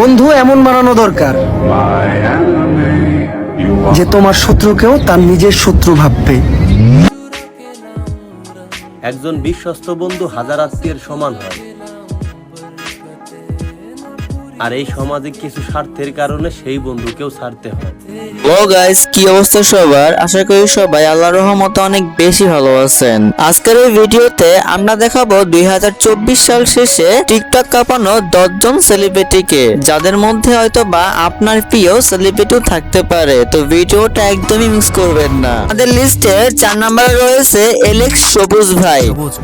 বন্ধু এমন বানানো দরকার যে তোমার শত্রুকেও তার নিজের শত্রু ভাববে। একজন বিশ্বস্ত বন্ধু হাজার আত্মীয়ের সমান হয়। আর এই সমাজে কিছু স্বার্থের কারণে সেই বন্ধুকেও ছাড়তে হয়। ও গাইস কি অবস্থা সবার? আশা করি সবাই আল্লাহর রহমতে অনেক বেশি ভালো আছেন। আজকের এই ভিডিওতে আমরা দেখাবো দুই হাজার চব্বিশ সাল শেষে টিকটক কাঁপানো দশজন সেলিব্রিটিকে যাদের মধ্যে হয়তো বা আপনার প্রিয় সেলিব্রিটিও থাকতে পারে। তো ভিডিওটা একদমই মিস করবেন না। আমাদের লিস্টে চার নম্বরে রয়েছে এলেক্স সবুজ ভাই।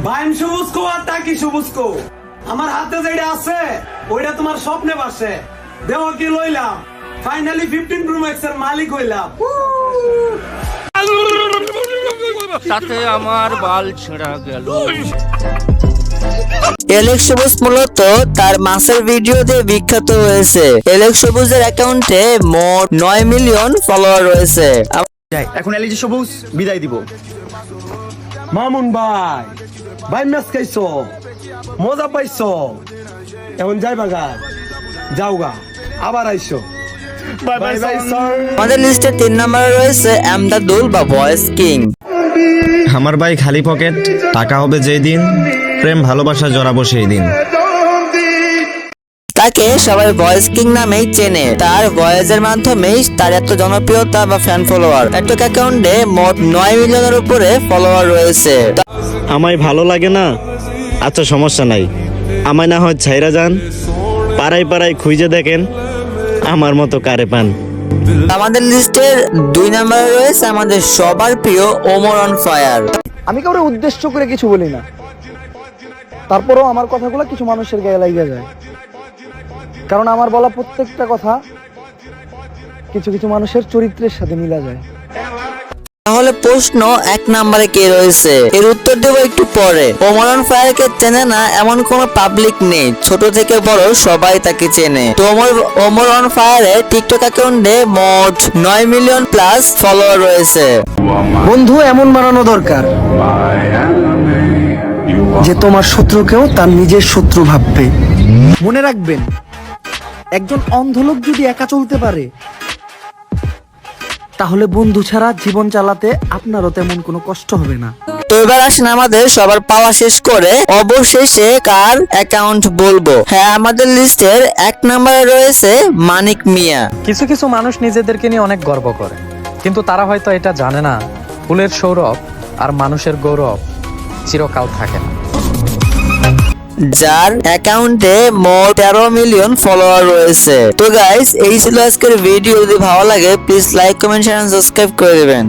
বাইম সবুজ কো আর টাকি সবুজ কো। আমার হাতে যেটা আছে ওইটা তোমার স্বপ্নে বাসে। দেহ কি লইলাম? ফাইনালি ফিফটিন প্রো এর মালিক হইলাম। সাথে আমার বাল ছেঁড়া গেল। এলেক্স সবুজ মূলত তার মাসের ভিডিও দিয়ে বিখ্যাত হয়েছে। এলেক্স সবুজের অ্যাকাউন্টে মোট নয় মিলিয়ন ফলোয়ার রয়েছে। এখন এলইডি সবুজ বিদায় দিব। মামুন ভাই ভাই ম্যাচ খাইছো? মজা পাইছো? এখন যাই বাগা যাও গা আবার আইসো। বাই বাই স্যার আমাদের লিস্টে তিন নম্বরে রয়েছে আমদাদুল বা ভয়েস কিং। আমার ভাই খালি পকেট টাকা হবে যেই দিন প্রেম ভালোবাসা জড়াবো সেই দিন। তাকে সবাই ভয়েস কিং নামেই চেনে। তার ভয়েসের মাধ্যমেই তার এত জনপ্রিয়তা বা ফ্যান ফলোয়ার টিকটক অ্যাকাউন্টে মোট নয় মিলিয়নের উপরে ফলোয়ার রয়েছে। আমায় ভালো লাগে না? আচ্ছা সমস্যা নাই। আমায় না হয় ছাইরা যান পাড়ায় পাড়ায় খুঁজে দেখেন আমার মতো কারে পান। আমাদের লিস্টের দুই নম্বরে রয়েছে আমাদের সবার প্রিয় ওমর অন ফায়ার। আমি কাউরে উদ্দেশ্য করে কিছু বলি না। তারপরেও আমার কথাগুলো কিছু মানুষের গায়ে লাগিয়ে যায়। কারণ আমার বলা প্রত্যেকটা কথা কিছু কিছু মানুষের চরিত্রের সাথে মিলা যায়। তাহলে প্রশ্ন এক নম্বরে কে রয়েছে? এর উত্তর দেবো একটু পরে। ওমরন ফায়ারকে চেনে না, এমন কোন পাবলিক নেই। ছোট থেকে বড় সবাই তাকে চেনে। তো ওমর, ওমরন ফায়ারের টিকটক অ্যাকাউন্টে মোট নয় মিলিয়ন প্লাস ফলোয়ার রয়েছে। বন্ধু, এমন বানানো দরকার যে তোমার শত্রুকেও তার নিজের শত্রু ভাববে। মনে রাখবেন, একজন অন্ধলোক যদি একা চলতে পারে তাহলে বন্ধু ছাড়া জীবন চালাতে আপনারও তেমন কোনো কষ্ট হবে না। তো এবার আসেন আমাদের সবার পাওয়া শেষ করে অবশেষে কার অ্যাকাউন্ট বলব? হ্যাঁ আমাদের লিস্টের এক নম্বরে রয়েছে মানিক মিয়া। কিছু কিছু মানুষ নিজেদেরকে নিয়ে অনেক গর্ব করে কিন্তু তারা হয়তো এটা জানে না ফুলের সৌরভ আর মানুষের গৌরব চিরকাল থাকে না। যার অ্যাকাউন্টে মোট তেরো মিলিয়ন ফলোয়ার রয়েছে। তো গাইস এই ছিল আজকের ভিডিও যদি ভালো লাগে please like comment share subscribe করে দেবেন।